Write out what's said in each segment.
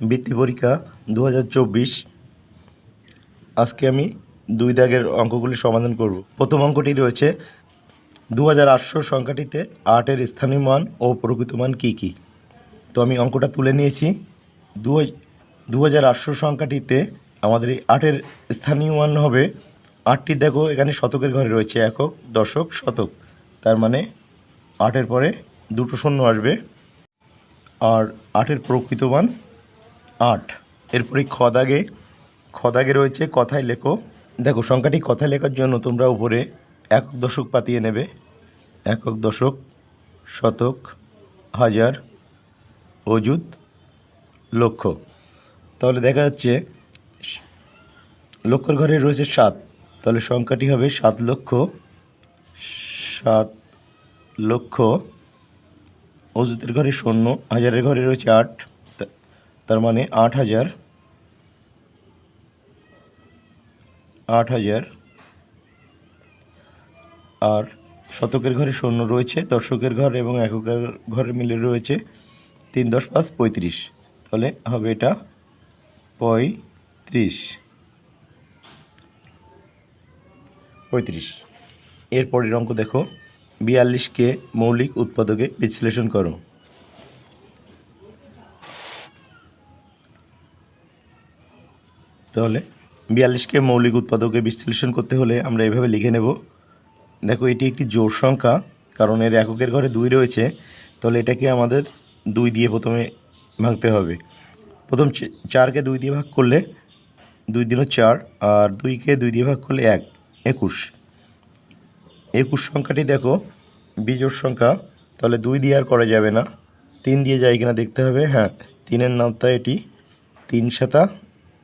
বৃত্তি পরীক্ষা দু হাজার চব্বিশ। আজকে আমি দুই দাগের অঙ্কগুলি সমাধান করব। প্রথম অঙ্কটি রয়েছে দু হাজার আটশো সংখ্যাটিতে আটের স্থানীয় মান ও প্রকৃত মান কী কী? তো আমি অঙ্কটা তুলে নিয়েছি। দু সংখ্যাটিতে আমাদের এই আটের স্থানীয় মান হবে, আটটি দেখো এখানে শতকের ঘরে রয়েছে, একক, দশক, শতক। তার মানে আটের পরে দুটো শূন্য আসবে। আর আটের প্রকৃত মান আট। এরপরে খ দাগে খ দাগে রয়েছে কথায় লেখো। দেখো, সংখ্যাটি কথায় লেখার জন্য তোমরা উপরে একক দশক পাতিয়ে নেবে। একক দশক, শতক, হাজার, অযুত, লক্ষ। তাহলে দেখা যাচ্ছে লক্ষর ঘরে রয়েছে সাত। তাহলে সংখ্যাটি হবে সাত লক্ষ সাত লক্ষ, অযুতের ঘরে শূন্য, হাজারের ঘরে রয়েছে আট। তার মানে আট হাজার আট হাজার, আর শতকের ঘরে শূন্য রয়েছে, দর্শকের ঘর এবং এককের ঘরে মিলে রয়েছে তিন দশ পাঁচ পঁয়ত্রিশ। তাহলে হবে এটা পঁয়ত্রিশ। পঁয়ত্রিশ। এরপরের অঙ্ক দেখো। বিয়াল্লিশকে মৌলিক উৎপাদকে বিশ্লেষণ করো। তাহলে বিয়াল্লিশকে মৌলিক উৎপাদকে বিশ্লেষণ করতে হলে আমরা এভাবে লিখে নেব। দেখো, এটি একটি জোর সংখ্যা, কারণ এর এককের ঘরে দুই রয়েছে। তাহলে এটাকে আমাদের দুই দিয়ে প্রথমে ভাঙতে হবে। প্রথম চারকে দুই দিয়ে ভাগ করলে দুই দিনও চার, আর দুইকে দুই দিয়ে ভাগ করলে এক, একুশ। একুশ সংখ্যাটি দেখো বিজোর সংখ্যা। তাহলে দুই দিয়ে আর করা যাবে না। তিন দিয়ে যায় কিনা দেখতে হবে। হ্যাঁ তিনের নামটা এটি, তিন সাতা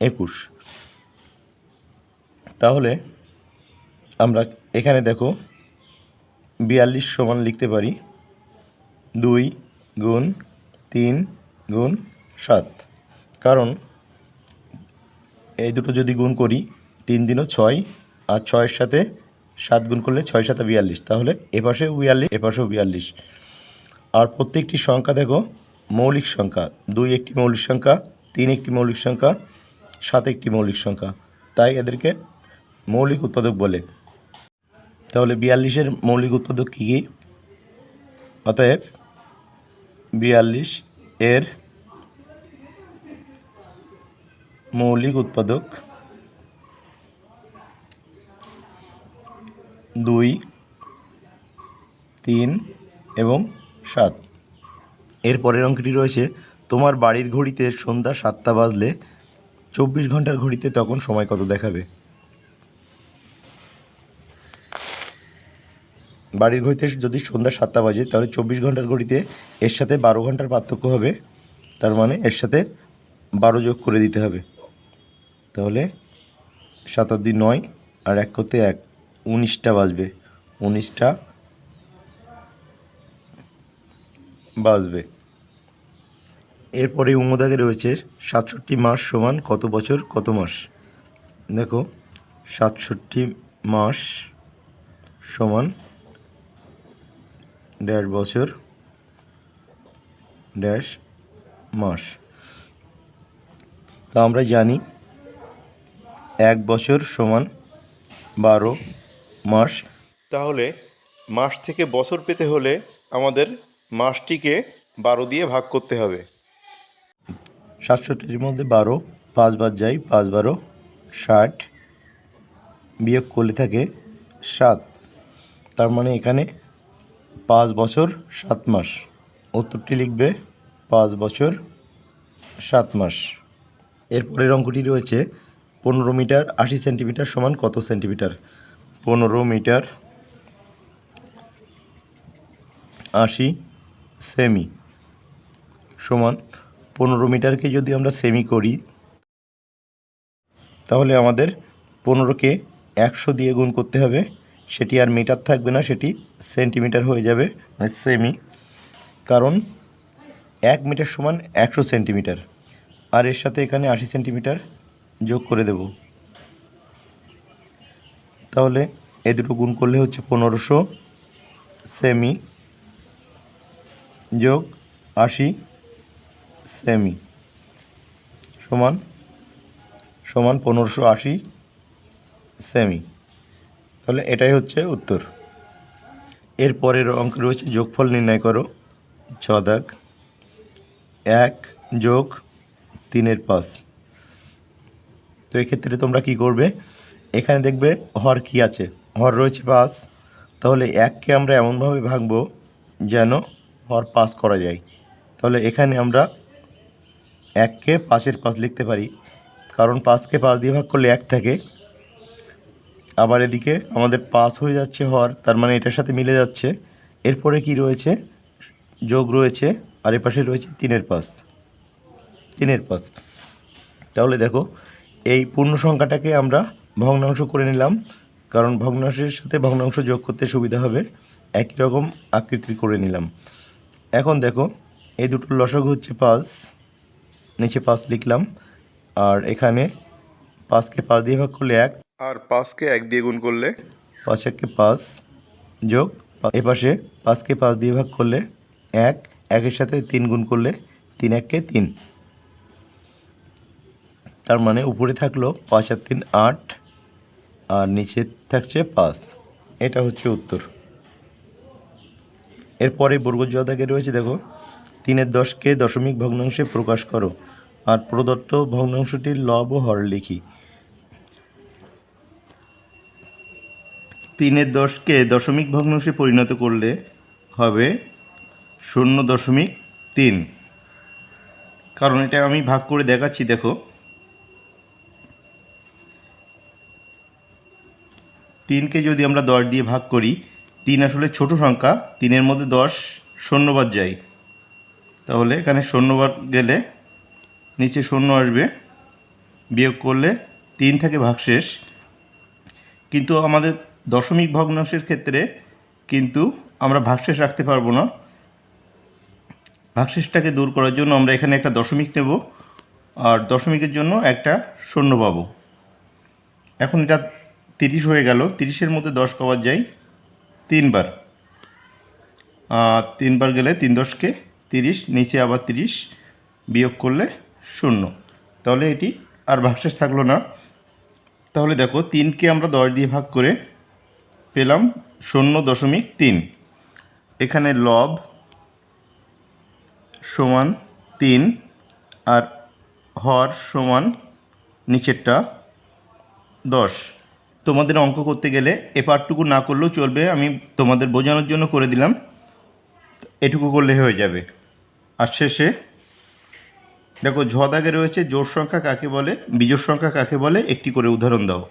একুশ। তাহলে আমরা এখানে দেখো বিয়াল্লিশ সমান লিখতে পারি দুই গুণ তিন গুণ সাত। কারণ এই দুটো যদি গুণ করি, তিন দিনও ছয় আর ছয়ের সাথে সাত গুণ করলে ছয় সাথে বিয়াল্লিশ। তাহলে এপাশে বিয়াল্লিশ এপাশেও বিয়াল্লিশ। আর প্রত্যেকটি সংখ্যা দেখো মৌলিক সংখ্যা। দুই একটি মৌলিক সংখ্যা, তিন একটি মৌলিক সংখ্যা, সাত একটি মৌলিক সংখ্যা। তাই এদেরকে মৌলিক উৎপাদক বলে। তাহলে বিয়াল্লিশের মৌলিক উৎপাদক কী কী? অতএব বিয়াল্লিশ এর মৌলিক উৎপাদক দুই, তিন এবং সাত। এর পরের অঙ্কটি রয়েছে, তোমার বাড়ির ঘড়িতে সন্ধ্যা সাতটা বাজলে চব্বিশ ঘণ্টার ঘড়িতে তখন সময় কত দেখাবে? বাড়ির ঘড়িতে যদি সন্ধ্যা সাতটা বাজে, তাহলে চব্বিশ ঘণ্টার ঘড়িতে এর সাথে বারো ঘণ্টার পার্থক্য হবে। তার মানে এর সাথে বারো যোগ করে দিতে হবে। তাহলে শতাব্দী নয় আর এক করতে এক, উনিশটা বাজবে। উনিশটা বাজবে। এরপরে উমদাগে রয়েছে সাতষট্টি মাস সমান কত বছর, কত মাস? দেখো, সাতষট্টি মাস সমান ড্যাশ বছর ড্যাশ মাস। তা আমরা জানি এক বছর সমান বারো মাস। তাহলে মাস থেকে বছর পেতে হলে আমাদের মাসটিকে বারো দিয়ে ভাগ করতে হবে। সাতষট্টির মধ্যে বারো পাঁচ বার যাই পাঁচ বারো ষাট বিয়োগ করলে থাকে সাত। তার মানে এখানে পাঁচ বছর, সাত মাস। উত্তরটি লিখবে, পাঁচ বছর, সাত মাস। এরপরের অঙ্কটি রয়েছে পনেরো মিটার আশি সেন্টিমিটার সমান কত সেন্টিমিটার? পনেরো মিটার আশি সেমি সমান পনেরো মিটারকে যদি আমরা সেমি করি, তাহলে আমাদের পনেরোকে একশো দিয়ে গুণ করতে হবে। সেটি আর মিটার থাকবে না, সেটি সেন্টিমিটার হয়ে যাবে মানে সেমি কারণ এক মিটার সমান একশো সেন্টিমিটার। আর এর সাথে এখানে আশি সেন্টিমিটার যোগ করে দেব। তাহলে এ দুটো গুণ করলে হচ্ছে পনেরোশো সেমি যোগ আশি সেমি সমান সমান পনেরোশো আশি সেমি তাহলে এটাই হচ্ছে উত্তর। এর পরের অঙ্ক রয়েছে, যোগফল নির্ণয় করো, ছ দাগ। এক যোগ তিনের পাঁচ। তো এক্ষেত্রে তোমরা কি করবে? এখানে দেখবে হর কি আছে? হর রয়েছে পাঁচ। তাহলে এককে আমরা এমনভাবে ভাঙবো যেন হর পাস করা যায়। তাহলে এখানে আমরা এককে পাঁচের পাঁচ লিখতে পারি। কারণ পাঁচকে পাঁচ দিয়ে ভাগ করলে এক থাকে। আবার এদিকে আমাদের পাস হয়ে যাচ্ছে হর তার মানে এটার সাথে মিলে যাচ্ছে। এরপরে কি রয়েছে? যোগ রয়েছে, আর এ পাশে রয়েছে তিনের পাস তিনের পাস তাহলে দেখো, এই পূর্ণ সংখ্যাটাকে আমরা ভগ্নাংশ করে নিলাম, কারণ ভগ্নাংশের সাথে ভগ্নাংশ যোগ করতে সুবিধা হবে। একই রকম আকৃতি করে নিলাম। এখন দেখো, এই দুটোর লসাগু হচ্ছে পাঁচ নিচে পাঁচ লিখলাম, আর এখানে পাঁচকে পাঁচ দিয়ে ভাগ করলে এক আর পাঁচকে এক দিয়ে গুণ করলে? পাঁচ এককে পাঁচ যোগ এ পাশে পাঁচকে পাঁচ দিয়ে ভাগ করলে এক। একের সাথে তিন গুণ করলে তিন এককে তিন। তার মানে উপরে থাকল পাঁচ আর তিন আট, আর নিচে থাকছে পাঁচ। এটা হচ্ছে উত্তর। এরপরে বর্গজ দাগে রয়েছে, দেখো, তিনের দশকে দশমিক ভগ্নাংশে প্রকাশ করো। আর প্রদত্ত ভগ্নাংশটির লব হর লিখি। তিনের দশকে দশমিক ভগ্নাংশে পরিণত করলে হবে শূন্য দশমিক তিন। কারণ এটা আমি ভাগ করে দেখাচ্ছি, দেখো। তিনকে যদি আমরা দশ দিয়ে ভাগ করি, তিন আসলে ছোট সংখ্যা, তিনের মধ্যে দশ শূন্যবাদ যায়। তাহলে এখানে শূন্যবাদ গেলে নিচে শূন্য আসবে। বিয়োগ করলে তিন থেকে ভাগশেষ। কিন্তু আমাদের দশমিক ভগ্নাংশের ক্ষেত্রে কিন্তু আমরা ভাগশেষ রাখতে পারব না। ভাগশেষটাকে দূর করার জন্য আমরা এখানে একটা দশমিক নেব আর দশমিকের জন্য একটা শূন্য পাবো। এখন এটা তিরিশ হয়ে গেল। তিরিশের মধ্যে দশ কবার যায় তিনবার। তিনবার গেলে তিন দশকে তিরিশ, নিচে আবার তিরিশ বিয়োগ করলে শূন্য। তাহলে এটি আর ভাগশেষ থাকল না। তাহলে দেখো তিনকে আমরা দশ দিয়ে ভাগ করে পেলাম শূন্য দশমিক তিন। এখানে লব সমান তিন আর হর সমান নিচেরটা দশ। তোমাদের অঙ্ক করতে গেলে এ পার্টটুকু না করলেও চলবে, আমি তোমাদের বোঝানোর জন্য করে দিলাম। এটুকু করলে হয়ে যাবে। আর শেষে দেখো ঝ দাগে রয়েছে, জোড় সংখ্যা কাকে বলে? বিজোড় সংখ্যা কাকে বলে? একটি করে উদাহরণ দাও।